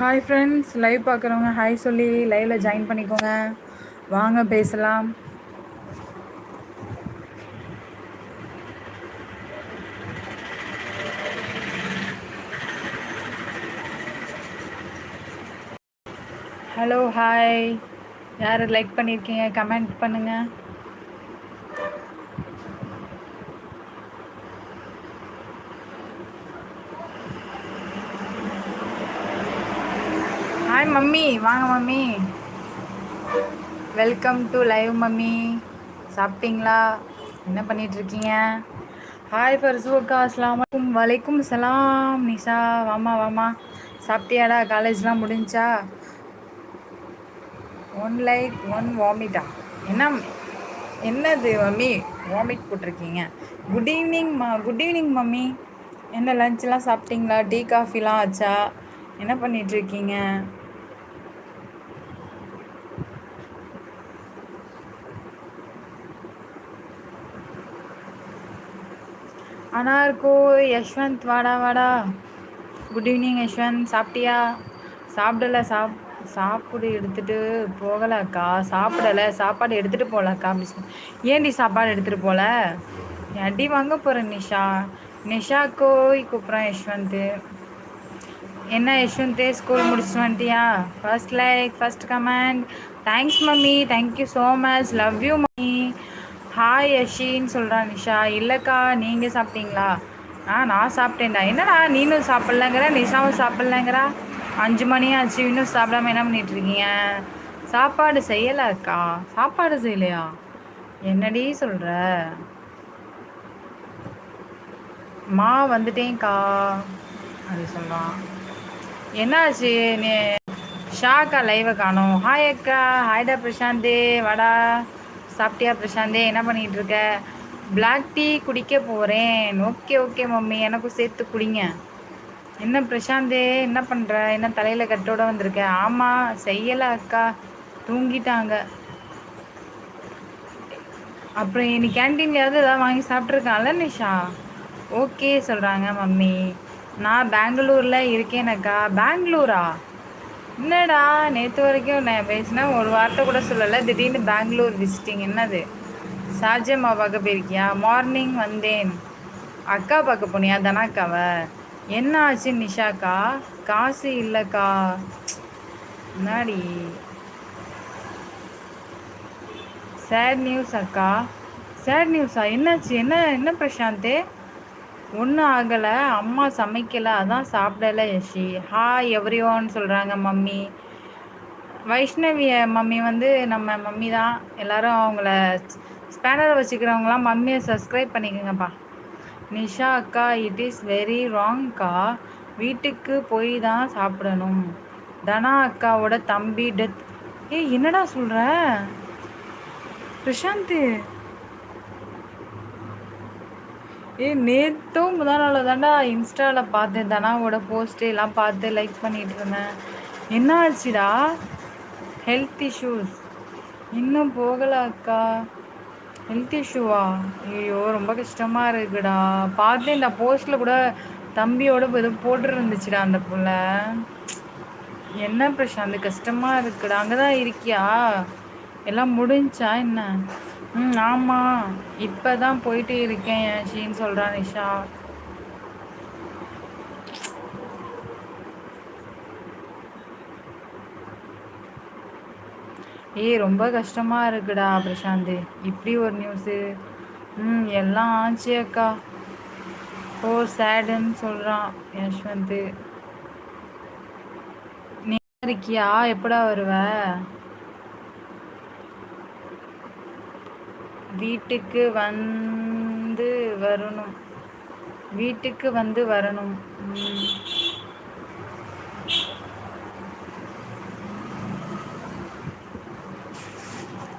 Hi friends live பார்க்குறவங்க hi சொல்லி லைவில் ஜாயின் பண்ணிக்கோங்க. வாங்க பேசலாம். ஹலோ ஹாய் யார் லைக் பண்ணியிருக்கீங்க கமெண்ட் பண்ணுங்கள் ஹாய் மம்மி வாங்க mummy welcome to live mummy சாப்பிட்டீங்களா? என்ன பண்ணிகிட்ருக்கீங்க ஹாய் ஃபர்சூக்கா அஸ்லாம் வலைக்கும் சலாம் நிஷா. வாமா வாமா சாப்பிட்டியாடா? காலேஜ்லாம் முடிஞ்சா? ஒன் லைக் ஒன் வாமிட்டா என்ன என்னது மம்மி வாமிட் போட்டிருக்கீங்க. குட் ஈவினிங் மா குட் ஈவினிங் மம்மி என்ன லஞ்செலாம் சாப்பிட்டீங்களா? டீ காஃபிலாம் ஆச்சா? என்ன பண்ணிகிட்ருக்கீங்க அனார்கோ யஷ்வந்த் வாடா வாடா. Good evening Yashwanth. சாப்பிட்டியா? சாப்பிடல சாப் சாப்பிடு எடுத்துகிட்டு போகலக்கா சாப்பிடலை. சாப்பாடு எடுத்துகிட்டு போகலக்கா அப்படி ஏன்டி சாப்பாடு எடுத்துகிட்டு போகல? அடி வாங்க போகிறேன் நிஷா. நிஷா கோய் கூப்பிட்றேன் யஷ்வந்த். என்ன யஷ்வந்த்? ஸ்கூல் முடிச்சுட்டு வந்துட்டியா? First like first comment thanks mummy thank you so much love you mummy hi யஷின்னு சொல்கிறான் நிஷா. இல்லைக்கா நீங்கள் சாப்பிட்டீங்களா? ஆ நான் சாப்பிட்டேன்டா. என்னடா நீனும் சாப்பிட்லங்கிற? நிஷாவும் சாப்பிட்லங்கிறா? அஞ்சு மணி ஆச்சு இன்னும் சாப்பிடாம என்ன பண்ணிகிட்ருக்கீங்க சாப்பாடு செய்யலாக்கா சாப்பாடு செய்யலையா? என்னடி சொல்கிற மா வந்துட்டேங்க்கா அப்படி சொல்கிறான் என்னாச்சு? நீ ஷாக்கா லைவை காணும். ஹாய் அக்கா. ஹாய்டா பிரசாந்தே. வாடா. சாப்பிட்டியா பிரசாந்தே? என்ன பண்ணிகிட்டு இருக்க பிளாக் டீ குடிக்க போகிறேன் ஓகே ஓகே மம்மி. எனக்கும் சேர்த்து குடிங்க. என்ன பிரசாந்தே? என்ன பண்ணுற என்ன தலையில் கட்டோட வந்திருக்க? ஆமாம் செய்யலை அக்கா. தூங்கிட்டாங்க. அப்புறம் இன்னைக்கு கேன்டீன்லையாவது ஏதாவது வாங்கி சாப்பிட்ருக்கான்ல நிஷா? ஓகே சொல்கிறாங்க மம்மி. நான் பெங்களூரில் இருக்கேனக்கா பெங்களூரா? என்னடா நேற்று வரைக்கும் நான் பேசினேன் ஒரு வார்த்தை கூட சொல்லலை. திடீர்னு பெங்களூர் விசிட்டிங் என்னது? சாஜம்மா பார்க்க போயிருக்கியா? மார்னிங் வந்தேன். அக்கா பார்க்க போனியா? தனாக்காவை. என்ன ஆச்சு நிஷாக்கா? காசு இல்லைக்கா. முன்னாடி சேட் நியூஸ் அக்கா. சேட் நியூஸா என்னாச்சு? என்ன என்ன பிரசாந்தே? ஒன்றும் ஆகலை. அம்மா சமைக்கலை. அதான் சாப்பிடலை யஷி. ஹாய் எவ்ரி ஒன் சொல்கிறாங்க மம்மி. வைஷ்ணவிய மம்மி வந்து நம்ம மம்மி தான். எல்லோரும் அவங்கள ஸ்பேனர் வச்சுக்கிறவங்களாம் மம்மியை சப்ஸ்கிரைப் பண்ணிக்கோங்கப்பா. நிஷா அக்கா இட் இஸ் வெரி ராங்க்கா வீட்டுக்கு போய் தான் சாப்பிடணும். தனா அக்காவோட தம்பி டெத் ஏய் என்னடா சொல்கிற பிரசாந்த். ஏ நேற்றும் முதல் நாள் தாண்டா இன்ஸ்டாவில் பார்த்தேன். தனாவோட போஸ்ட்டு எல்லாம் பார்த்து லைக் பண்ணிகிட்டு இருந்தேன். என்ன ஆச்சுடா? ஹெல்த் இஷ்யூஸ் இன்னும் போகலை அக்கா. ஹெல்த் இஷ்யூவா ஐயோ ரொம்ப கஷ்டமாக இருக்குடா. பார்த்தேன் இந்த போஸ்ட்டில் கூட தம்பியோட எதுவும் போட்டுருந்துச்சுடா அந்த புள்ள. என்ன பிரசாந்த் கஷ்டமாக இருக்குடா. அங்கே தான் இருக்கியா? எல்லாம் முடிஞ்சா என்ன? ம் ஆமாம் இப்போ தான் போயிட்டு இருக்கேன் ஷீன்னு சொல்கிறா நிஷா. ஏய் ரொம்ப கஷ்டமாக இருக்குடா பிரசாந்த். இப்படி ஒரு நியூஸு ம் எல்லாம் ஆச்சு அக்கா. ஓ சேடுன்னு சொல்கிறான் யஷ்வந்த். நீ இருக்கியா? எப்படா வருவ? வீட்டுக்கு வந்து வரணும். வீட்டுக்கு வந்து வரணும்.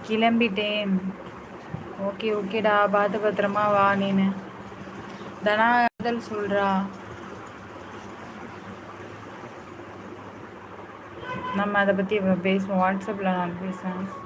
கிளம்பிட்டேன். ஓகே ஓகேடா பார்த்து பத்திரமா வா நீனு. தனாதல் சொல்கிறா நம்ம அதை பற்றி பேசுவோம். வாட்ஸ்அப்பில் நான் பேசுகிறேன்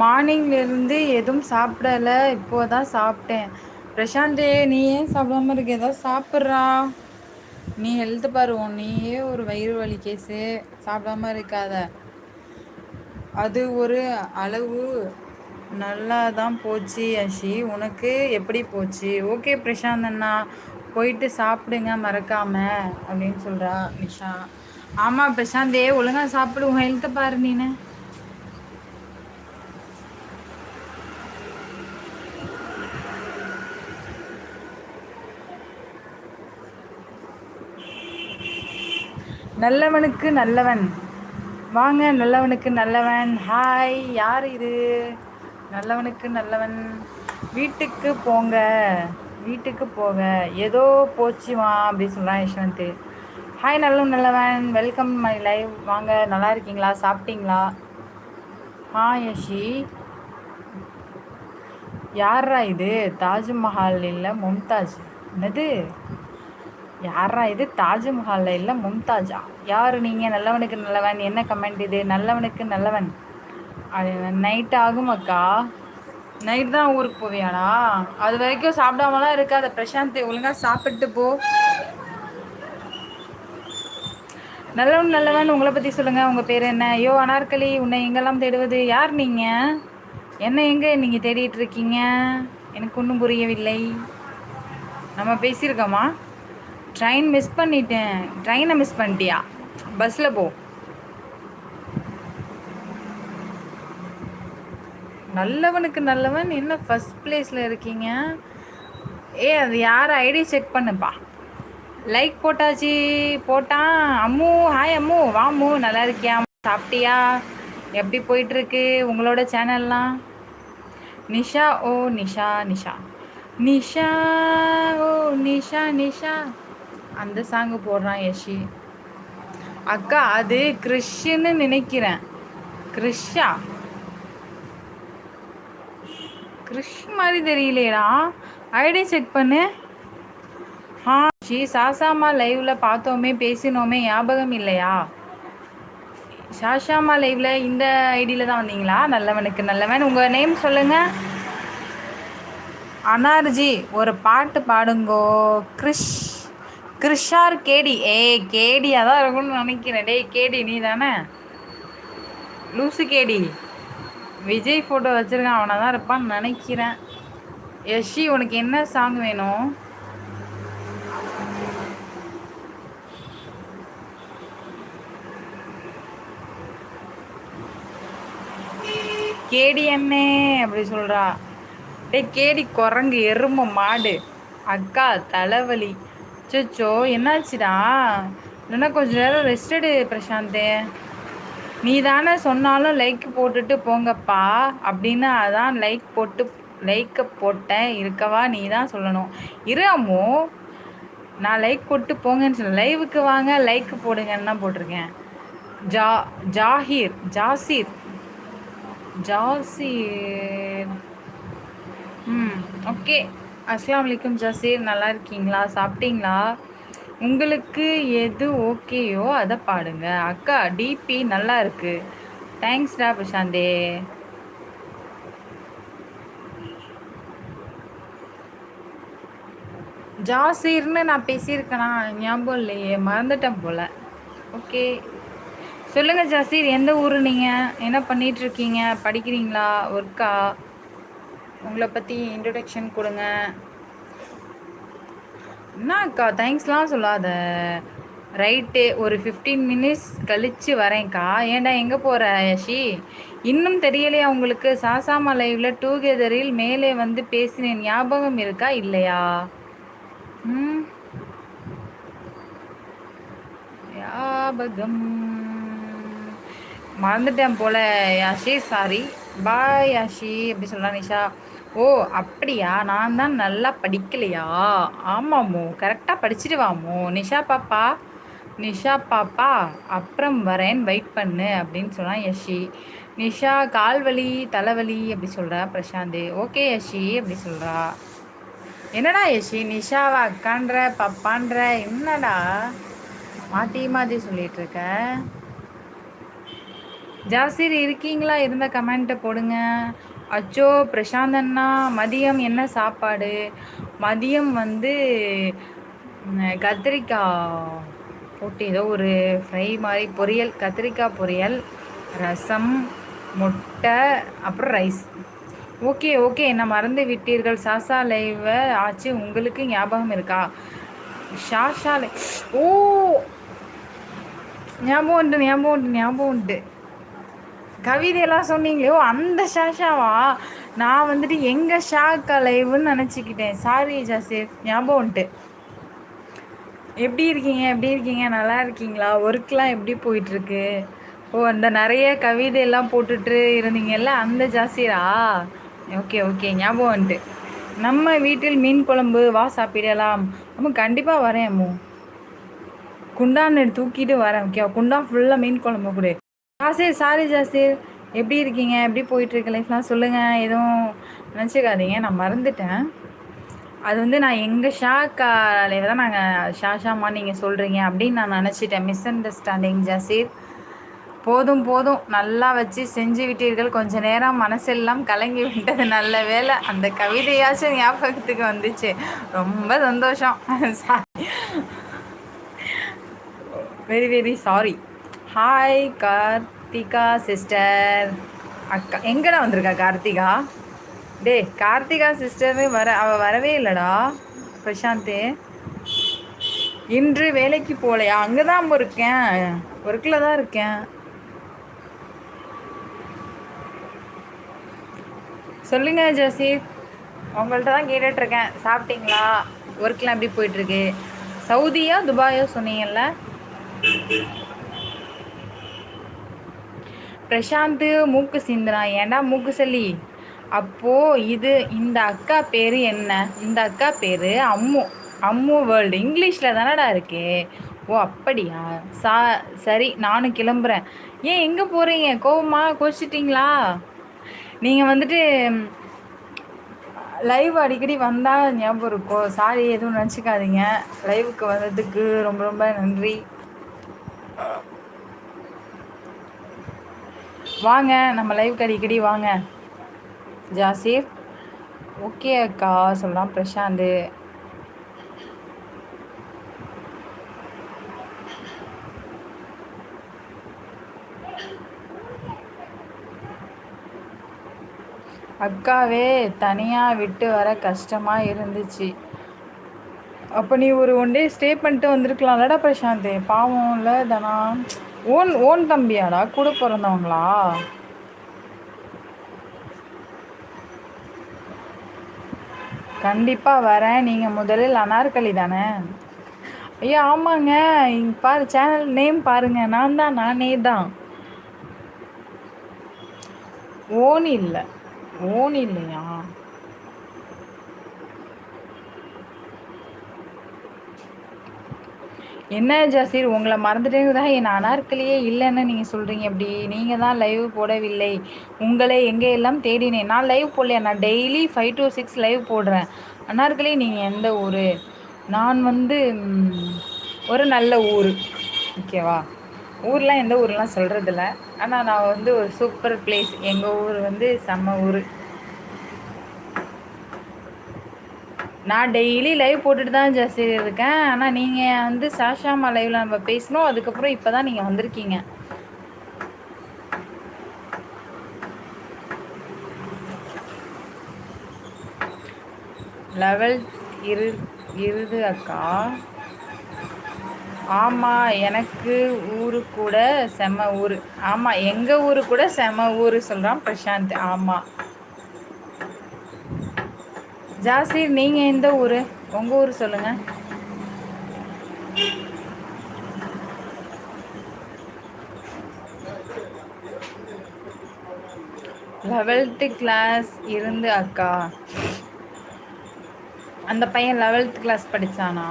மார்னிங்லேருந்து எதுவும் சாப்பிடலை. இப்போ தான் சாப்பிட்டேன். பிரசாந்தே நீ ஏன் சாப்பிடாம இருக்க? ஏதாவது சாப்பிட்றா? நீ ஹெல்த் பாருவோம் நீயே ஒரு வயிறு வலி கேஸு சாப்பிடாம இருக்காத. அது ஒரு அளவு நல்லா தான் போச்சு அஷி. உனக்கு எப்படி போச்சு? ஓகே பிரசாந்த் அண்ணா போயிட்டு சாப்பிடுங்க மறக்காம அப்படின்னு சொல்கிறா நிஷா. ஆமாம் பிரசாந்தே ஒழுங்காக சாப்பிடுவோம் ஹெல்த்தை பாரு நீனு. நல்லவனுக்கு நல்லவன். வாங்க நல்லவனுக்கு நல்லவன். ஹாய் யார் இது? நல்லவனுக்கு நல்லவன். வீட்டுக்கு போங்க. வீட்டுக்கு போக. ஏதோ போச்சுவா அப்படின்னு சொல்கிறான் யஷ்வந்த். ஹாய் நல்லவன் நல்லவன். வெல்கம் மை லைவ் வாங்க நல்லா இருக்கீங்களா? சாப்பிட்டீங்களா? ஆ யஷி. யாரா இது? தாஜ்மஹால் இல்லை மும்தாஜ். என்னது? யாரா இது? தாஜ்மஹாலில் இல்லை மும்தாஜா? யார் நீங்கள் நல்லவனுக்கு நல்லவன். என்ன கமெண்ட் இது? நல்லவனுக்கு நல்லவன். நைட் ஆகும் அக்கா. நைட் தான் ஊருக்கு போவியாடா? அது வரைக்கும் சாப்பிடாமலாம் இருக்காத. பிரசாந்த் ஒழுங்காக சாப்பிட்டு போ. நல்லவன் நல்லவன் உங்களை பற்றி சொல்லுங்கள் உங்கள் பேர் என்ன? ஐயோ அனார்கலி உன்னை எங்கெல்லாம் தேடுவது? யார் நீங்கள் என்ன எங்கே நீங்கள் தேடிட்டு இருக்கீங்க? எனக்கு ஒன்றும் புரியவில்லை. நம்ம பேசியிருக்கோமா? ட்ரெயின் மிஸ் பண்ணிட்டேன். ட்ரெயினை மிஸ் பண்ணிட்டியா? பஸ்ஸில் போ. நல்லவனுக்கு நல்லவன். என்ன ஃபஸ்ட் பிளேஸில் இருக்கீங்க? ஏ அது யார் ஐடி செக் பண்ணுப்பா? லைக் போட்டாச்சு. போட்டான். அம்மு ஹாய் அம்மு. வா நல்லா இருக்கியா? சாப்பிட்டியா? எப்படி போயிட்டுருக்கு உங்களோட சேனல்லாம் நிஷா ஓ நிஷா நிஷா. நிஷா ஓ நிஷா நிஷா. அந்த சாங்கு போடுறான் யஷி. அக்கா அது கிறிஷ்ன்னு நினைக்கிறேன். கிறிஷா கிறிஷ் மாதிரி தெரியலையடா. ஐடி செக் பண்ணு. ஆ ஷி சாசாமா லைவ்ல பார்த்தோமே பேசினோமே ஞாபகம் இல்லையா? சாஷாமா லைவ்ல இந்த ஐடியில தான் வந்தீங்களா? நல்லவனுக்கு நல்லவன். உங்கள் நேம் சொல்லுங்கள் அனார்ஜி ஒரு பாட்டு பாடுங்கோ. கிறிஷ் கிருஷார் கேடி. ஏ கேடியாக தான் இருக்கும்னு நினைக்கிறேன். டேய் கேடி நீ தானே லூசு கேடி. விஜய் ஃபோட்டோ வச்சுருக்கான் அவனை தான் இருப்பான்னு நினைக்கிறேன். யஷி உனக்கு என்ன சாங் வேணும்? கேடி அண்ணே அப்படி சொல்கிறா டே கேடி குரங்கு எறும்பு மாடு. அக்கா தலைவலி. அச்சோ என்னாச்சுடா? இல்லைன்னா கொஞ்சம் நேரம் ரெஸ்ட் எடு பிரசாந்தே. நீ தானே சொன்னாலும் லைக் போட்டுட்டு போங்கப்பா. அப்படின்னு அதான் லைக் போட்டு லைக்கை போட்டேன். இருக்கவா நீ தான் சொல்லணும். இரு அம்மோ. நான் லைக் போட்டு போங்கன்னு சொல்ல லைவுக்கு வாங்க லைக் போடுங்கன்னு தான் போட்டிருக்கேன். ஜா ஜாஹீர் ஜாசீர். ஜாசீர். ம் ஓகே அஸ்லாம் வலைக்கம் ஜசீர் நல்லா இருக்கீங்களா? சாப்பிட்டீங்களா? உங்களுக்கு எது ஓகேயோ அதை பாடுங்க. அக்கா டிபி நல்லா இருக்கு. தேங்க்ஸ்டா பிரசாந்தே. ஜாசீர்னு நான் பேசியிருக்கேனா? ஞாபகம் இல்லையே. மறந்துட்டேன் போல். ஓகே. சொல்லுங்கள் ஜாசீர் எந்த ஊர் நீங்கள் என்ன பண்ணிகிட்ருக்கீங்க படிக்கிறீங்களா? ஒர்க்கா உங்களை பற்றி இன்ட்ரடக்ஷன் கொடுங்க. என்னக்கா தேங்க்ஸ்லாம் சொல்லாத. ரைட்டு ஒரு ஃபிஃப்டீன் மினிட்ஸ் கழித்து வரேன்க்கா. ஏண்டா எங்கே போகிற யஷி இன்னும் தெரியலையா உங்களுக்கு? சாசாமா லைவில் டூகெதரில் மேலே வந்து பேசினேன் ஞாபகம் இருக்கா இல்லையா? ம். ஞாபகம். மறந்துட்டேன் போல யாஷி சாரி பாய் யாஷி. அப்படி சொல்லலாம் நிஷா? ஓ அப்படியா? நான் தான் நல்லா படிக்கலையா? ஆமாமோ கரெக்டாக படிச்சுட்டு வாமோ நிஷா பாப்பா? நிஷா பாப்பா அப்புறம் வரேன். வெயிட் பண்ணு அப்படின்னு சொன்னான் யஷி. நிஷா கால் வலி தலைவலி அப்படி சொல்கிறா பிரசாந்த். ஓகே யஷி அப்படி சொல்கிறா என்னடா யஷி நிஷாவா அக்கான்ற பப்பான்ற என்னடா? மாற்றி மாற்றி சொல்லிகிட்ருக்க ஜாசிர் இருக்கீங்களா? இருந்த கமெண்ட்டை போடுங்க. அச்சோ பிரசாந்த் அண்ணா மதியம் என்ன சாப்பாடு? மதியம் வந்து கத்திரிக்காய் போட்டு ஏதோ ஒரு ஃப்ரை மாதிரி பொரியல் கத்திரிக்காய் பொரியல் ரசம் முட்டை அப்புறம் ரைஸ் ஓகே ஓகே என்ன மறந்து விட்டீர்கள். சாசா லைவை ஆச்சு. உங்களுக்கு ஞாபகம் இருக்கா? ஷாஷா லை ஓ! ஞாபகம் உண்டு ஞாபகம் உண்டு ஞாபகம் உண்டு. கவிதையெல்லாம் சொன்னீங்களே ஓ அந்த ஷாஷாவா? நான் வந்துட்டு எங்கள் ஷா கலைவுன்னு நினச்சிக்கிட்டேன். சாரி ஜாசிர் ஞாபகம் வந்துட்டு எப்படி இருக்கீங்க? எப்படி இருக்கீங்க? நல்லா இருக்கீங்களா? ஒர்க்லாம் எப்படி போயிட்டுருக்கு? ஓ அந்த நிறைய கவிதையெல்லாம் போட்டுட்டு இருந்தீங்கல்ல அந்த ஜாசிரா? ஓகே ஓகே ஞாபகம் வந்துட்டு நம்ம வீட்டில் மீன் குழம்பு வா சாப்பிடலாம். நம்ம கண்டிப்பாக வரேன் அம்மு. குண்டான் தூக்கிட்டு வரேன் ஓகே குண்டான் ஃபுல்லாக மீன் குழம்பு கொடு. ஜாசிர் சாரி ஜாசிர். எப்படி இருக்கீங்க? எப்படி போயிட்டுருக்கு லைஃப்லாம் சொல்லுங்கள் எதுவும் நினச்சிக்காதீங்க. நான் மறந்துட்டேன். அது வந்து நான் எங்கள் ஷா தான் நாங்கள் ஷா ஷாமா நீங்கள் சொல்கிறீங்க அப்படின்னு நான் நினச்சிட்டேன். Misunderstanding Jasir. போதும் போதும். நல்லா வச்சு செஞ்சு விட்டீர்கள். கொஞ்ச நேரம் மனசெல்லாம் கலங்கி விட்டது. நல்ல வேலை அந்த கவிதையாச்சும் ஞாபகத்துக்கு வந்துச்சு. ரொம்ப சந்தோஷம். Sorry very very sorry hi Karthika sister அக்கா எங்கடா வந்திருக்கா கார்த்திகா? டே கார்த்திகா சிஸ்டரு வர அவள் வரவே இல்லைடா. பிரசாந்த் இன்று வேலைக்கு போகலையா அங்கே தான் இருக்கேன். ஒர்க்கில் தான் இருக்கேன். சொல்லுங்க ஜோசி. உங்கள்கிட்ட தான் கேட்டுட்ருக்கேன் சாப்பிட்டீங்களா? ஒர்க்கெலாம் எப்படி போயிட்டுருக்கு சவுதியா துபாயோ சொன்னீங்கல்ல? பிரசாந்த் மூக்கு சிந்துனா ஏண்டா மூக்கு சல்லி? அப்போது இது இந்த அக்கா பேர் என்ன? இந்த அக்கா பேர் அம்மு. அம்மு வேர்ல்டு. இங்கிலீஷில் தானடா இருக்கே. ஓ அப்படியா? சா சரி நானும் கிளம்புறேன். ஏன் எங்கே போகிறீங்க கோவமா கோச்சிட்டிங்களா நீங்கள் வந்துட்டு லைவ் அடிக்கடி வந்தால் ஞாபகம் இருக்கும். சாரி எதுவும் நினச்சிக்காதீங்க. லைவுக்கு வந்ததுக்கு ரொம்ப ரொம்ப நன்றி. வாங்க நம்ம லைவ் அடிக்கடி வாங்க. ஜாசிர்? ஓகே அக்கா சொல்லலாம். பிரசாந்த். அக்காவே தனியாக விட்டு வர கஷ்டமாக இருந்துச்சு. அப்போ நீ ஒரு ஒன் டே ஸ்டே பண்ணிட்டு வந்திருக்கலாம்லடா பிரசாந்த். பாவம் இல்லை ஓன் ஓன் தம்பியாடா கூட பிறந்தவங்களா? கண்டிப்பாக வரேன். நீங்கள் முதலில் அனார்கலி தானே? ஐயா ஆமாங்க. இங்கே பாரு சேனல் நேம் பாருங்கள் நான் தான் நானே தான். ஓன் இல்லை. ஓன் இல்லையா? என்ன ஜாசீர் உங்களை மறந்துட்டேங்குதா என் அனார்கலியே இல்லைன்னு நீங்கள் சொல்கிறீங்க அப்படி நீங்கள் தான் லைவ் போடவில்லை. உங்களை எங்கே எல்லாம் தேடினேன்? நான் லைவ் போடலையா? நான் daily five to six live போடுறேன். அனார்கலி நீங்கள் எந்த ஊர்? நான் வந்து ஒரு நல்ல ஊர். ஓகேவா ஊர்லாம் எந்த ஊர்லாம் சொல்கிறதில்ல ஆனால் நான் வந்து ஒரு சூப்பர் பிளேஸ் எங்கள் ஊர் வந்து செம்ம ஊர். நான் டெய்லி லைவ் போட்டுட்டு தான் ஜாஸ்தி இருக்கேன். ஆனால் நீங்கள் வந்து சாஷாமா லைவில் நம்ம பேசணும் அதுக்கப்புறம் இப்போ தான் நீங்கள் வந்திருக்கீங்க. லெவல் இரு இருது அக்கா. ஆமாம் எனக்கு ஊரு கூட செம்ம ஊர். ஆமாம் எங்கள் ஊரு கூட செம்ம ஊர் சொல்கிறான் பிரசாந்த். ஆமாம் ஜாசிர் நீங்கள் எந்த ஊர்? உங்கள் ஊர் சொல்லுங்கள் லெவல்த்து கிளாஸ் இருந்து அக்கா. அந்த பையன் லெவல்த் கிளாஸ் படித்தானா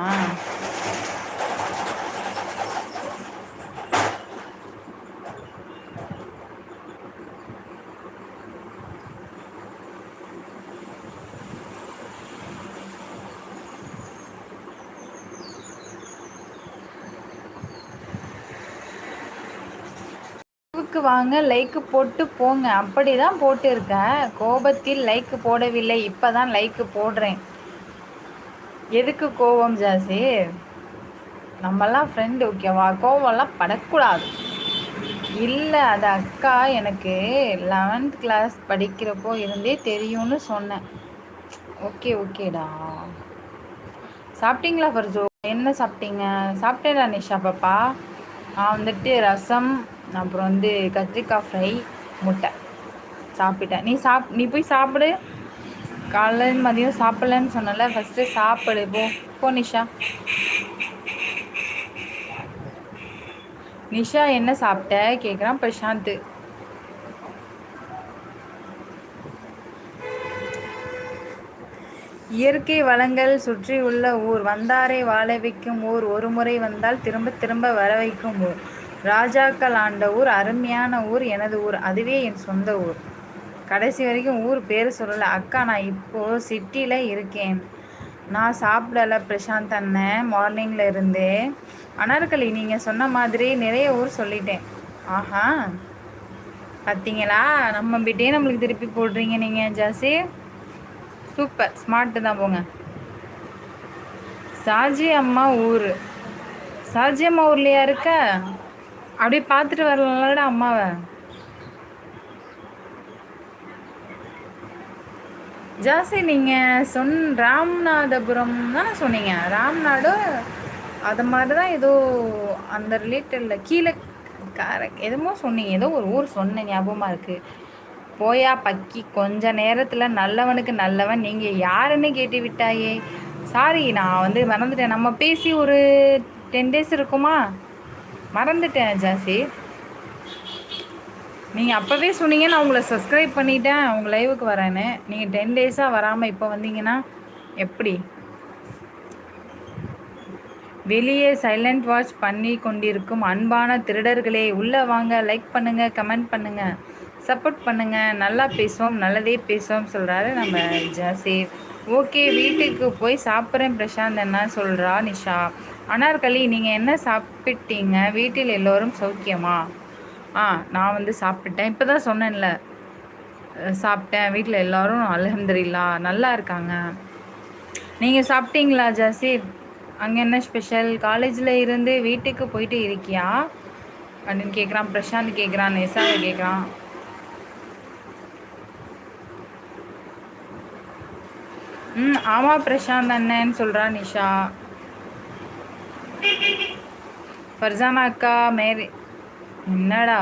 வாங்க லைக்கு போட்டு போங்க. அப்படி தான் போட்டுருக்கேன். கோபத்தில் லைக்கு போடவில்லை. இப்போ தான் லைக்கு போடுறேன். எதுக்கு கோபம் ஜாசி நம்மலாம் ஃப்ரெண்டு ஓகேவா கோவம்லாம் படக்கூடாது. இல்லை அது அக்கா எனக்கு லெவன்த் கிளாஸ் படிக்கிறப்போ இருந்தே தெரியும்னு சொன்னேன். ஓகே ஓகேடா சாப்பிட்டீங்களா ஃபர்ஜோ? என்ன சாப்பிட்டீங்க? சாப்பிட்டேடா நிஷா பாப்பா. நான் வந்துட்டு ரசம் அப்புறம் வந்து கத்திரிக்காய் ஃப்ரை முட்டை. சாப்பிட்டேன். நீ சாப் நீ போய் சாப்பிடு. காலைல மதியம் சாப்பிட்லன்னு சொன்னல ஃபஸ்ட்டு சாப்பிடு. போ போ நிஷா. நிஷா என்ன சாப்பிட்ட? கேட்குறான் பிரசாந்த். இயற்கை வளங்கள் சுற்றியுள்ள ஊர். வந்தாரை வாழ வைக்கும் ஊர். ஒரு முறை வந்தால் திரும்ப திரும்ப வர வைக்கும் ஊர். ராஜாக்கள் ஆண்ட ஊர் அருமையான ஊர் எனது ஊர் அதுவே என் சொந்த ஊர். கடைசி வரைக்கும் ஊர் பேர் சொல்லலை. அக்கா நான் இப்போது சிட்டியில் இருக்கேன். நான் சாப்பிடலை பிரசாந்த் அண்ணன் மார்னிங்கில் இருந்தே. அனார்களி நீங்கள் சொன்ன மாதிரி நிறைய ஊர் சொல்லிட்டேன். ஆஹா. பார்த்தீங்களா நம்ம வீட்டையே நம்மளுக்கு திருப்பி போடுறீங்க நீங்கள் ஜாசி சூப்பர். ஸ்மார்ட்டு தான் போங்க. சாஜி அம்மா ஊர். சாஜி அம்மா ஊர்லையா இருக்க? அப்படியே பார்த்துட்டு வரலாம்லடா அம்மாவை. ஜாஸ்தி நீங்கள் சொன் ராம்நாதபுரம் தானே சொன்னீங்க? ராம்நாடு அது மாதிரி தான் ஏதோ அந்த ரிலேட்டடில் கீழே கரெக்ட் எதுமோ சொன்னீங்க. ஏதோ ஒரு ஊர் சொன்ன ஞாபகமாக இருக்குது போயா பக்கி கொஞ்ச நேரத்தில் நல்லவனுக்கு நல்லவன் நீங்கள் யாருன்னு கேட்டு விட்டாயே. சாரி நான் வந்து மறந்துட்டேன். நம்ம பேசி ஒரு டென் டேஸ் இருக்குமா? மறந்துட்டேன் ஜாசி நீங்கள் அப்போவே சொன்னீங்க நான் உங்களை சப்ஸ்கிரைப் பண்ணிட்டேன் உங்கள் லைவுக்கு வரேன்னு. நீங்கள் டென் டேஸாக வராமல் இப்போ வந்தீங்கன்னா எப்படி? வெளியே சைலண்ட் வாட்ச் பண்ணி கொண்டிருக்கும் அன்பான திருடர்களே உள்ளே வாங்க லைக் பண்ணுங்கள் கமெண்ட் பண்ணுங்கள் சப்போர்ட் பண்ணுங்கள் நல்லா பேசுவோம் நல்லதே பேசுவோம் சொல்கிறாரு நம்ம ஜாசீர் ஓகே வீட்டுக்கு போய் சாப்பிட்றேன் பிரசாந்த் என்ன சொல்கிறா நிஷா. அனார்களி நீங்கள் என்ன சாப்பிட்டீங்க? வீட்டில் எல்லோரும் சௌக்கியமா? ஆ நான் வந்து சாப்பிட்டேன். இப்போ தான் சொன்னேன்ல சாப்பிட்டேன். வீட்டில் எல்லோரும் அலமதுல்லா நல்லா இருக்காங்க. நீங்கள் சாப்பிட்டீங்களா ஜாசீர்? அங்கே என்ன ஸ்பெஷல்? காலேஜில் இருந்து வீட்டுக்கு போயிட்டு இருக்கியா? அப்படின்னு கேட்குறான் பிரசாந்த் கேட்குறான் நெசாவை கேட்குறான் ம் ஆமாம் பிரசாந்த் அண்ணன்னு சொல்கிறா நிஷா. ஃபர்சானா அக்கா மேரி என்னடா?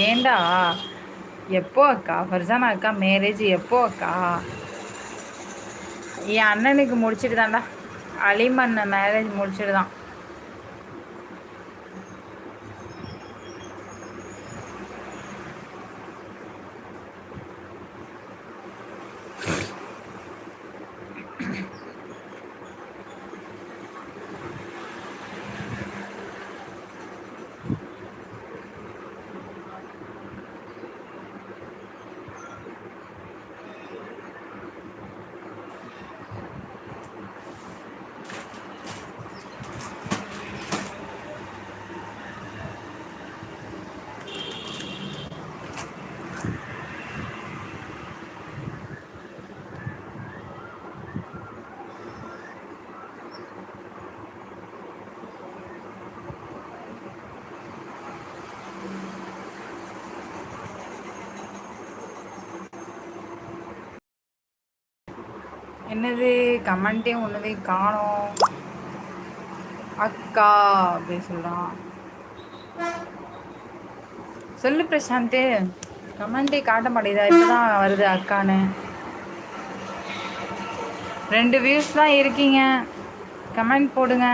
ஏண்டா? எப்போ அக்கா? ஃபர்சானா அக்கா மேரேஜ் எப்போ அக்கா? என் அண்ணனுக்கு முடிச்சுட்டு தான்டா அலிமண்ண மேரேஜ் முடிச்சுட்டு தான் என்னது கமெண்ட்டே ஒன்றுவே காணோம். அக்கா அப்படின்னு சொல்கிறான் சொல்லு பிரசாந்த் கமெண்ட்டே காட்ட மாட்டேதா இப்போ தான் வருது அக்கான்னு. ரெண்டு வியூஸ் தான் இருக்கீங்க. கமெண்ட் போடுங்க.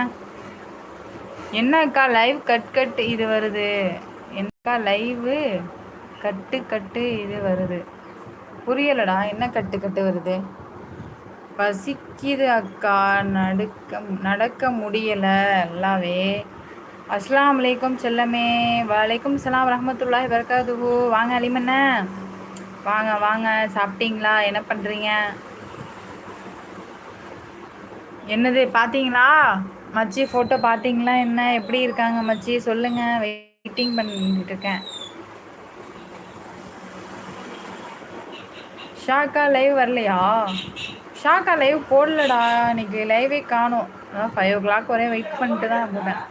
என்ன அக்கா லைவ் கட் கட் இது வருது? என்னக்கா லைவு கட்டு கட்டு இது வருது? புரியலடா என்ன கட்டு கட்டு வருது? பசிக்குது அக்கா. நடுக்க நடக்க முடியலை. நல்லாவே அஸ்லாம் வலைக்கம் செல்லமே. வலைக்கும் சலாம் ரஹமத்துல்லாஹ் வரகாதுஹு வாங்க அலிமண்ண வாங்க வாங்க. சாப்பிட்டீங்களா? என்ன பண்ணுறீங்க என்னது பார்த்தீங்களா? மச்சி ஃபோட்டோ பார்த்தீங்களா? என்ன? எப்படி இருக்காங்க மச்சி? சொல்லுங்கள் வெயிட்டிங் பண்ணிட்டு இருக்கேன். ஷாக்கா லைவ் வரலையா? ஷாக்கா லைவ் போடலடா. இன்னைக்கு லைவே காணும். நான் ஃபைவ் ஓ கிளாக் வரையும் வெயிட் பண்ணிட்டு தான் இருந்தேன்.